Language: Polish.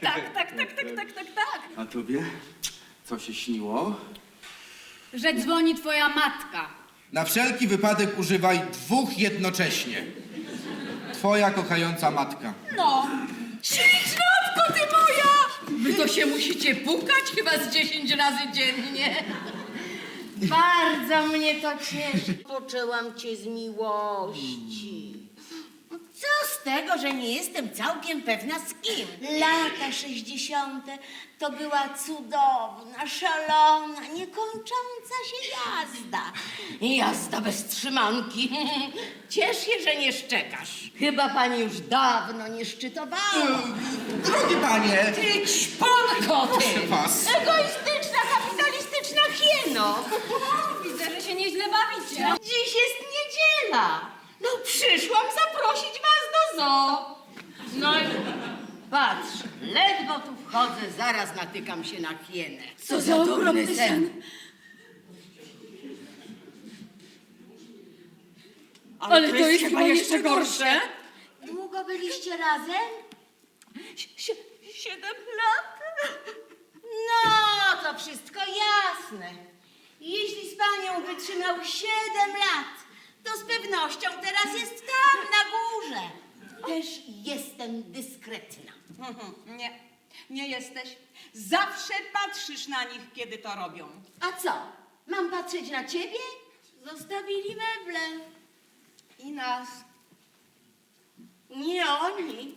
Tak, tak, tak, tak, tak, tak, tak. A tobie? Co się śniło? Że dzwoni twoja matka. Na wszelki wypadek używaj dwóch jednocześnie. Twoja kochająca matka. No. Ślicznotko ty moja! Wy to się musicie pukać chyba z 10 razy dziennie. Bardzo mnie to cieszy. Poczęłam cię z miłości. Co z tego, że nie jestem całkiem pewna z kim? Lata sześćdziesiąte to była cudowna, szalona, niekończąca się jazda. Jazda bez trzymanki. Ciesz się, że nie szczekasz. Chyba pani już dawno nie szczytowała. Drogie panie! Ty ćponko, ty! Was. Egoistyczna, kapitalistyczna hieno! Widzę, że się nieźle bawicie. Dziś jest niedziela. No przyszłam zaprosić zoo. No i patrz, ledwo tu wchodzę, zaraz natykam się na hienę. Co za ogromny sen. Ale to jest chyba jeszcze gorsze. Długo byliście razem? siedem lat. No, to wszystko jasne. Jeśli z panią wytrzymał siedem lat, to z pewnością teraz jestem dyskretna. Nie, nie jesteś. Zawsze patrzysz na nich, kiedy to robią. A co? Mam patrzeć na ciebie? Zostawili meble. I nas. Nie oni.